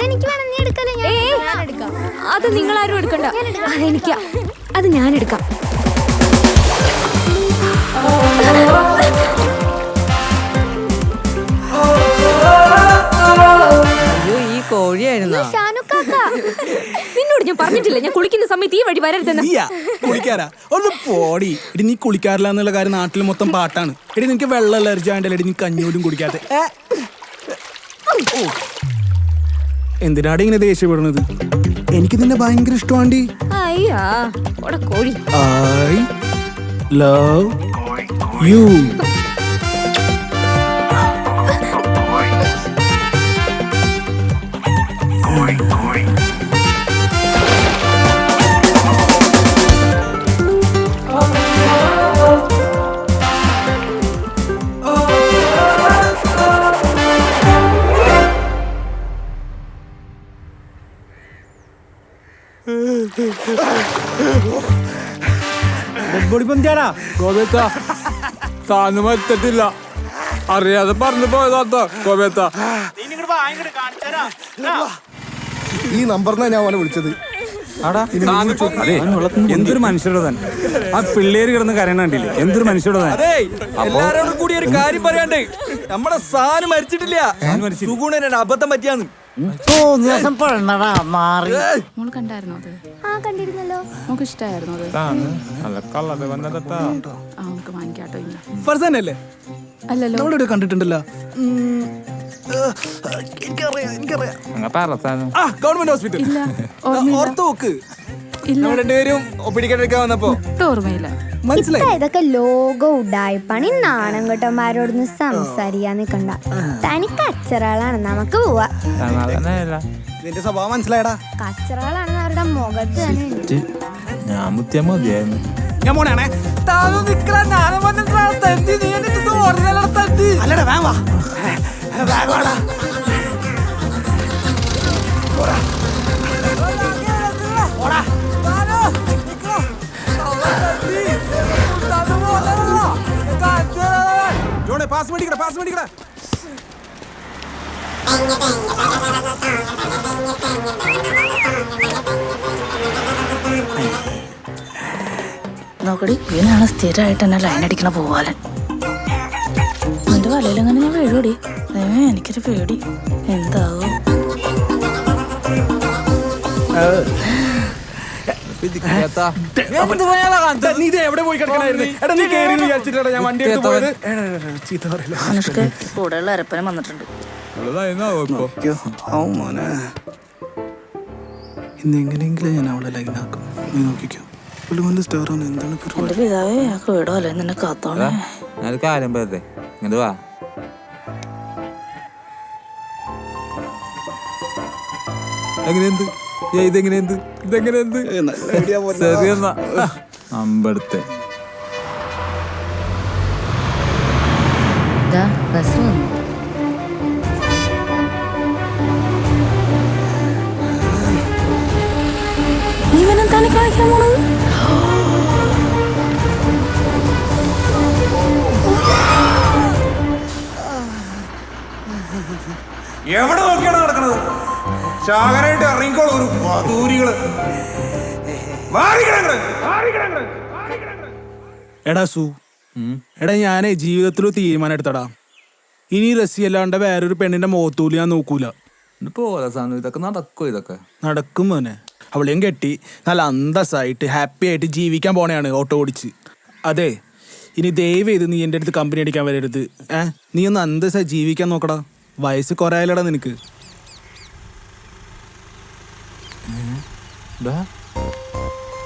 അതെനിക്ക് വേണം നീ എടുക്കല്ലേ ഞാൻ ഞാൻ എടുക്കാം അത് നിങ്ങൾ ആരും എടുക്കണ്ട അതെനിക്ക അത് ഞാൻ എടുക്കാം. അയ്യോ ഈ കോഴിയായിരുന്നോ? നിന്നോട് ഞാൻ പറഞ്ഞിട്ടില്ല? ഞാൻ കുളിക്കുന്ന സമയത്ത് ഈ വഴി വരരുതെന്ന്. നീയാ? കുളിക്കാരാ ഒന്ന് പോടി. എടി നീ കുളിക്കാറില്ല എന്നുള്ള കാര്യം നാട്ടിൽ മൊത്തം പാട്ടാണ്. എടി നിനക്ക് വെള്ളം അലർജി ആണ്ടല്ലേ എടി നീ കഞ്ഞൂലും കുടിക്കാത്ത. ഏ? ഓ. എന്തിനാടി ഇങ്ങനെ ദേഷ്യപ്പെടുന്നത്? എനിക്ക് നിന്നെ ഭയങ്കര ഇഷ്ടമാണ്ടി. അയ്യാ ഓടെ കോഴി. ഐ ലവ് യു ഗോപേത്ത. താന്ന് മറ്റത്തില്ല അറിയാതെ പറഞ്ഞു പോയതാത്ത ഗോപേത്ത. ഈ നമ്പറിനാ ഞാൻ അവനെ വിളിച്ചത്. അതെ എന്തൊരു മനുഷ്യരുടെ തന്നെ ആ പിള്ളേര് കിടന്ന് കരയണ കണ്ടില്ലേ? എന്തൊരു മനുഷ്യരുടെ തന്നെ അതെ എല്ലാരോടും കൂടി ഒരു കാര്യം പറയാണ്ട്. നമ്മുടെ സാധനം മരിച്ചിട്ടില്ല. അബദ്ധം പറ്റിയാന്ന്. തോന്നിയാസം പഴണടാ മാറി. മോൾ കണ്ടായിരുന്നോ അത്? ആ കണ്ടിരുന്നല്ലോ. നമുക്ക് ഇഷ്ടായിരുന്നു അത്. നല്ല വന്നതാ ആ നമുക്ക് വാങ്ങിക്കാട്ടോ ഇനി ഫർസാൻ അല്ലേ അല്ലല്ലോ നമ്മളിവിടെ കണ്ടിട്ടുണ്ടല്ലോ. ഉം, ആ, എനിക്കറിയാം എനിക്കറിയാം. ആ ഗവൺമെന്റ് ഹോസ്പിറ്റൽ. ഇല്ല ഓർമ്മയില്ല. ഓർത്ത് നോക്ക്. ഇല്ല. രണ്ടുപേരും ഒപ്പിടിക്കാൻ വന്നപ്പോ. ഒട്ടും ഓർമ്മയില്ല. മനസ്സിലായി. ഇതൊക്കെ ലോക ഉഡായിപ്പാണ് ഈ നാണംകെട്ടന്മാരോടൊന്ന് സംസാരിക്കാൻ നിക്കണ്ട. തനിക്ക് അച്ചറകളാണ് നമുക്ക് പോവാ. നിന്റെ സ്വഭാവം മനസ്സിലായടാ. കച്ചറകളാണെന്ന് അവരുടെ മുഖത്ത് തന്നെ. ഉണ്ട്. ഞാൻ മുത്തിയ മതിയായിരുന്നു. ഞാൻ പോണേ അല്ലടാ വേഗം വാ. വേഗം വാടാ. പാസ് മേടിക്കടാ പാസ് മേടിക്കട നോക്കടി ഇവനാണ് സ്ഥിരമായിട്ട് എന്നെ ലൈൻ അടിക്കണ പോവാലൻ. വലയിൽ അങ്ങനെ ഞാൻ വീഴൂടി എനിക്കൊരു പേടി. എന്താവോ? നീ ഇത് എവിടെ പോയി കിടക്കണായിരുന്നു എടാ നീ കേറി വിചാരിച്ചിട്ടാ ഞാൻ വണ്ടി എടുത്ത് പോയത്. ചീത്ത പറയില്ല? അനുഷ്ക കൂടെയുള്ള അരപ്പനം വന്നിട്ടുണ്ട്. ഇന്ന് എങ്ങനെയെങ്കിലും ഞാൻ അവളെ ലൈനാക്കും നീ നോക്കിക്കോ. പുള്ളിമന്റെ സ്റ്റാർ ആണ്. എന്താണ് പരിപാടി എന്റെ പിതാവേ ഞങ്ങൾക്ക് വീടോ നിന്നെ കാത്തോണേ. ഞാൻ കാര്യം പറയട്ടെ? ഇങ്ങോട്ട് വാ. എങ്ങനെയുണ്ട്? അമ്പടുത്തെ. ബസ് വന്നു. ഇവനെന്താണ് കാണിക്കാൻ പോണത്? എവിടെ നോക്കിയാണ് നടക്കണത്? ശാഖരായിട്ട് ഇറങ്ങിക്കോളൂ ഒരു മധൂരികൾ എടാ സു. എടാ ഞാനേ ജീവിതത്തിൽ തീരുമാനം എടുത്തടാ. ഇനി റസി അല്ലാണ്ട് വേറൊരു പെണ്ണിന്റെ മുഖത്തൂൽ ഞാൻ നോക്കൂല. പോലെ സാധനം. ഇതൊക്കെ നടക്കും ഇതൊക്കെ? നടക്കും മോനെ. അവളെയും കെട്ടി നല്ല അന്തസ്സായിട്ട് ഹാപ്പി ആയിട്ട് ജീവിക്കാൻ പോണെയാണ് ഓട്ടോ ഓടിച്ച്. അതെ ഇനി ദയവ് ചെയ്ത് നീ എന്റെ അടുത്ത് കമ്പനി അടിക്കാൻ വരരുത്. ഏ? നീ ഒന്ന് അന്തസ്സായി ജീവിക്കാൻ നോക്കടാ. വയസ്സ് കുറയാലടാ നിനക്ക്. ഡാ,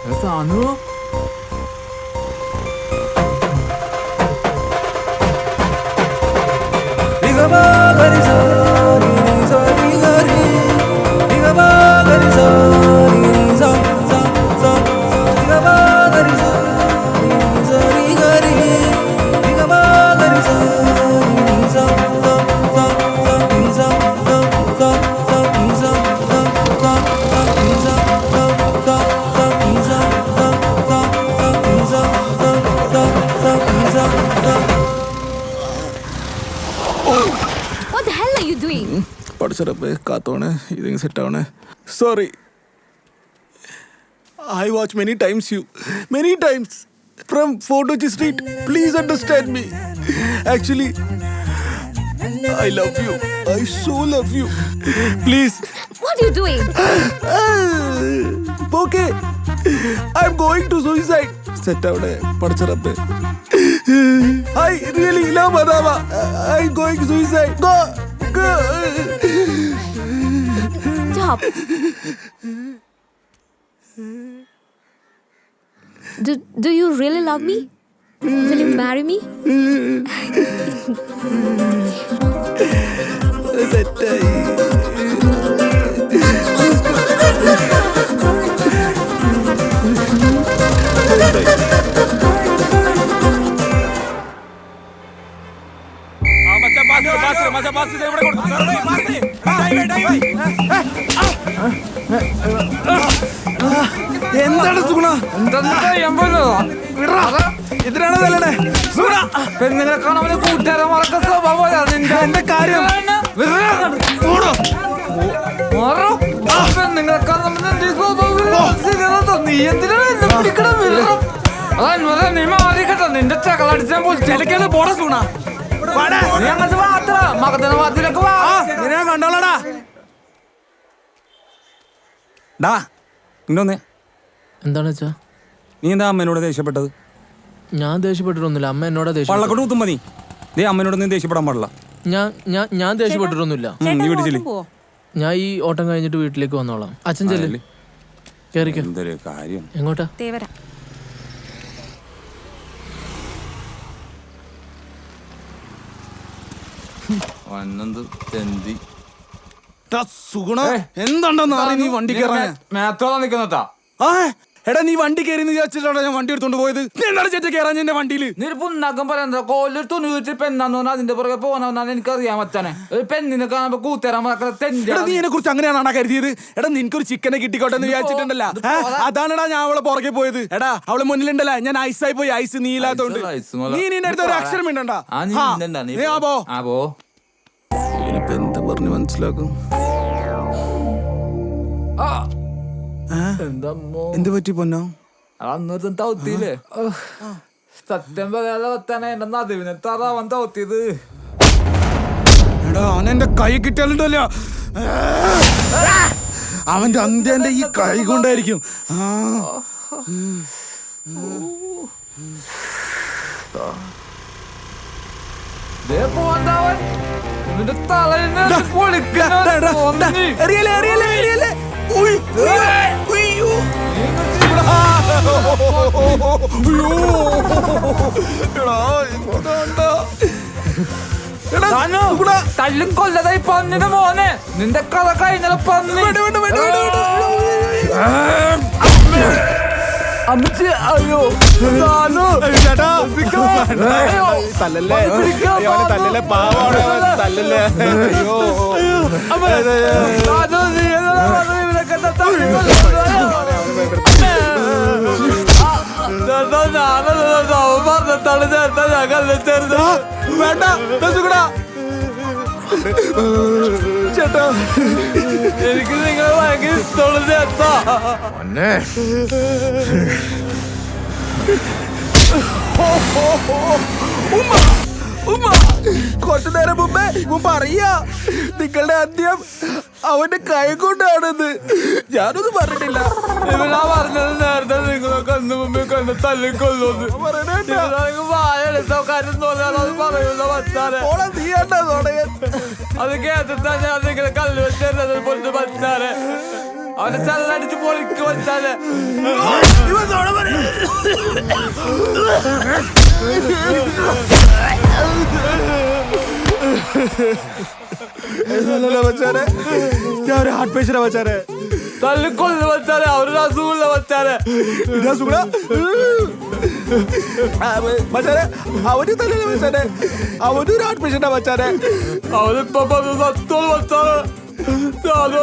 ഏ സാനു കാത്തോണേ സെറ്റാവണേ sorry I watch many times you many times from ഫോട്ടോച്ചി street please understand me actually I love you I so love you please What are you doing? Okay I am going to suicide set അവിടെ പഠിച്ചറപ്പേ I really love മദാമ I going suicide go go Do, do you really love me? Will you marry me? സെറ്റായി എന്താണ് സുഗുണ? ഇതിനാണ് തല്ലണേ സുഗുണ. പെണ്ണുങ്ങളെ കാണാൻ കൂട്ടുകാരെ മറക്ക സ്വഭാവം നിന്റെ. എന്റെ കാര്യം. പെണ്ണുങ്ങളെ കാണാൻ നിന്റെ സ്വഭാവം നീ എന്തിനാണ് എന്നെ പിടിക്കണം അതെ നീ മാറിക്കട്ടെ. നിന്റെ ചകളടിച്ചാൻ പൊളിച്ചെടുക്കൽ പോടാ സൂണ നീ അങ്ങനത്തെ വാത്ര മകത്തിന വാത്തിലൊക്കെ വാ. ഞാൻ കണ്ടോളടാ. ഡാ ഇങ്ങോന്നേ എന്താണ് വെച്ചാ നീ എന്താ അമ്മേനോട് ദേഷ്യപ്പെട്ടത്? ഞാൻ ദേഷ്യപ്പെട്ടിട്ടൊന്നുമില്ല. അമ്മ എന്നോടാ ദേഷ്യം പള്ളക്കോട്ട് കുത്തുമ്പോ നീ ദേ അമ്മേനോട് നീ ദേഷ്യപ്പെടാൻ പാടില്ല. ഞാൻ ഞാൻ ഞാൻ ദേഷ്യപ്പെട്ടിട്ടൊന്നുമില്ല. ഉം, നീ പിടിച്ചില്ലേ ഞാൻ ഈ ഓട്ടം കഴിഞ്ഞിട്ട് വീട്ടിലേക്ക് വന്നോളാം. അച്ഛൻ ചെല്ലു. കയറിക്കോ എന്തൊരു കാര്യം. എങ്ങോട്ടാ? വന്നത് തെന്തി. സുഗുണ എന്താണ്ടെന്ന് അറിയ നീ വണ്ടി കയറാൻ മേത്തോളാ നിക്കുന്നതാ. ആ എടാ നീ വണ്ടി കയറി വിചാരിച്ചിട്ടാണ് ഞാൻ വണ്ടി എടുത്തോണ്ട് പോയത്. നീ എന്താണ് ചേച്ചി കയറാൻ എന്റെ വണ്ടിയിൽ പറയാ തുണി പെണ്ണാന്ന് പറഞ്ഞാൽ അതിന്റെ പുറകെ പോകണമെന്നാണ് എനിക്കറിയാൻ പറ്റാനെ. ഒരു പെണ്ണിനെ കാണുമ്പോ കൂത്തരാൻ മക്കളെ തെണ്ടി എടാ നീ. എന്നെ കുറിച്ച് അങ്ങനെയാണോ കരുതിയത്? എടാ നിനക്കൊരു ചിക്കനെ കിട്ടിക്കോട്ടെ എന്ന് വിചാരിച്ചിട്ടുണ്ടല്ല. അതാണെടാ ഞാൻ അവളെ പുറകെ പോയത്. എടാ അവളെ മുന്നിലുണ്ടല്ല. ഞാൻ ഐസായി പോയി. ഐസ് നീ ഇല്ലാത്തോണ്ട്. നീ നിന്റെ അടുത്ത് ഒരു അക്ഷരം മിണ്ടണ്ട. ആ നീ ആ, ഇന്നെന്താ നീ നീ ആ. പോ ആ? പോ ഇനിയിപ്പോ എന്താ പറഞ്ഞു മനസ്സിലാക്കും എന്ത് പറ്റി പൊന്നോ അന്നൊരു തൗത്തിയില്ലേ സത്യം പറയാതെ വെത്താനെ എന്റെ നദിവിനെ തറാവൻ തൗത്തിയത്. എടാ അവൻ എന്റെ കൈ കിട്ടിയാലുണ്ടല്ലോ. അവന്റെ അന്ത്യന്റെ ഈ കൈ കൊണ്ടായിരിക്കും. ആ. ദേ പോണ്ടവൻ തല്ലും കൊല്ലതായി പന്നിന്റെ മോനെ. നിന്റെ കഥ കഴിഞ്ഞാൽ പന്നി. അമ്മച്ചി അയ്യോ സാനു ചേട്ടാ. അയ്യോ. തല്ലല്ലേ അത് പിടിക്കാൻ അയ്യോ, അവനെ തല്ലല്ലേ പാവാണ് അവൻ. തല്ലല്ലേ അയ്യോ സാനു, നീ എന്നതാ പറഞ്ഞത്? ഇവനൊക്കെ എന്നെ തല്ലി കൊല്ലുന്നു. ചേട്ടാ, ഞാനല്ലല്ലോ അവൻ പറഞ്ഞിട്ടാണ് ചേട്ടാ ഞാൻ കല്ലിച്ചേരുന്നത് വേണ്ട ദാ സുഗുണാ. ചേട്ടാ എനിക്ക് നിങ്ങളെ ഭയങ്കര ഇഷ്ടമുള്ള ചേട്ടാ. ഉമ്മ ഉമ്മ. കുറച്ചു നേരം മുമ്പേ ഉമ്മ അറിയാ നിങ്ങളുടെ അന്ത്യം അവന്റെ കൈ കൊണ്ടാണെന്ന്. ഞാനൊന്നും പറഞ്ഞിട്ടില്ല. ഇവനാ പറഞ്ഞത് കണ്ട് തല്ലിക്കൊല്ലുന്നു വായ എടുത്തോ കാര്യം തോന്നിയാൽ അത് പറയൂല വച്ചാനെ ഓളെ നീ തുടങ്ങൻ അത് കേട്ടിട്ടാ ഞാൻ നിങ്ങളെ കല്ല് വെച്ചത് പൊളിച്ച് വച്ചാനെ അവനെ ചല്ലടിച്ച് പൊളിക്ക് മച്ചാനെ. ഞാൻ ഒരു ഹാർട്ട് പേഷ്യന്റാ മച്ചാനെ. തല്ലിക്കൊല്ലുന്ന വച്ചാനെ അവരുടെ അസുഖമുള്ള. ആ, മച്ചാനെ അവന് തല്ലല്ലേ മച്ചാനെ. അവനൊരു പേഷ്യന്റാ മച്ചാനെ. അവനിപ്പൊ പറഞ്ഞ സത്തോൾ വച്ചാണ് ഞാനോ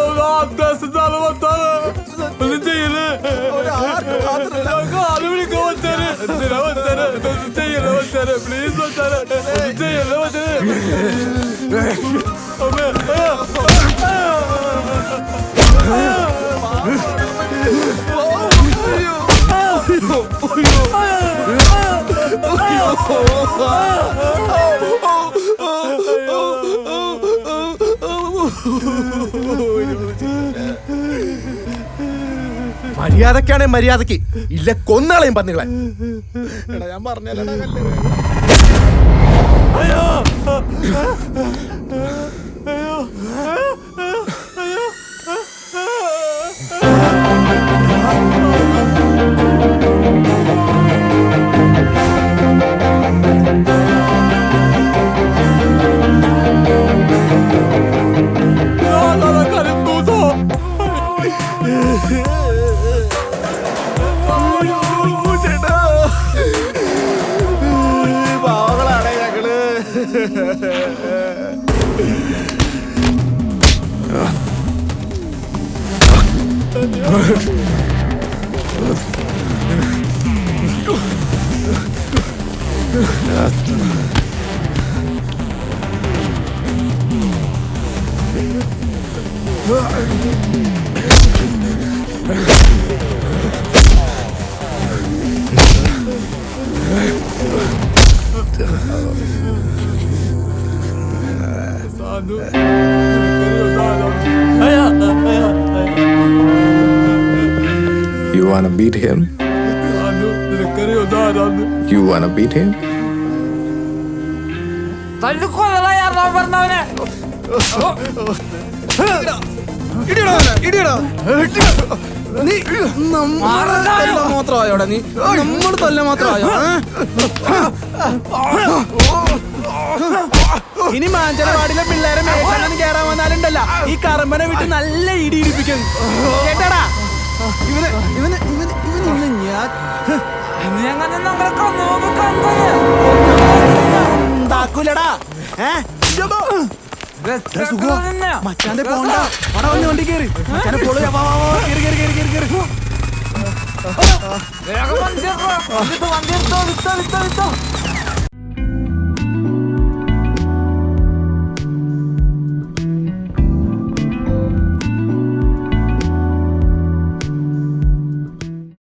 മര്യാദക്കാണെ മര്യാദയ്ക്ക്. ഇല്ല കൊന്നാളെയും പന്നികളെ. എടാ ഞാൻ പറഞ്ഞല്ലടാ Sanu. Wanna beat him? You wanna beat him? നീ നമ്മൾ തല്ല? ഇനി മാഞ്ചനവാടിലെ പിള്ളേരെ മേഘാണെന്ന് കയറാൻ വന്നാലുണ്ടല്ല ഈ കറമ്പനെ വിട്ട് നല്ല ഇടി ഇടിപ്പിക്കും കേട്ടാടാ ഇവന് ഇവന് ഇവന് ഇവന് ഇന്ന് ഞാൻ അങ്ങനെ നമ്മളെ കണ്ണു കണ്ടേ ഉണ്ടാക്കൂലടാ ഏ മച്ചാന്റെ പോണ്ട അവിടെ വന്ന് വണ്ടി കേറി മച്ചാനെ ഫോളോ വാ, വാ, വാ, കേറി കേറി കേറി കേറി കേറി വേഗം വണ്ടി വണ്ടി എടുത്തോ വിട്ടോ വിട്ടോ വിട്ടോ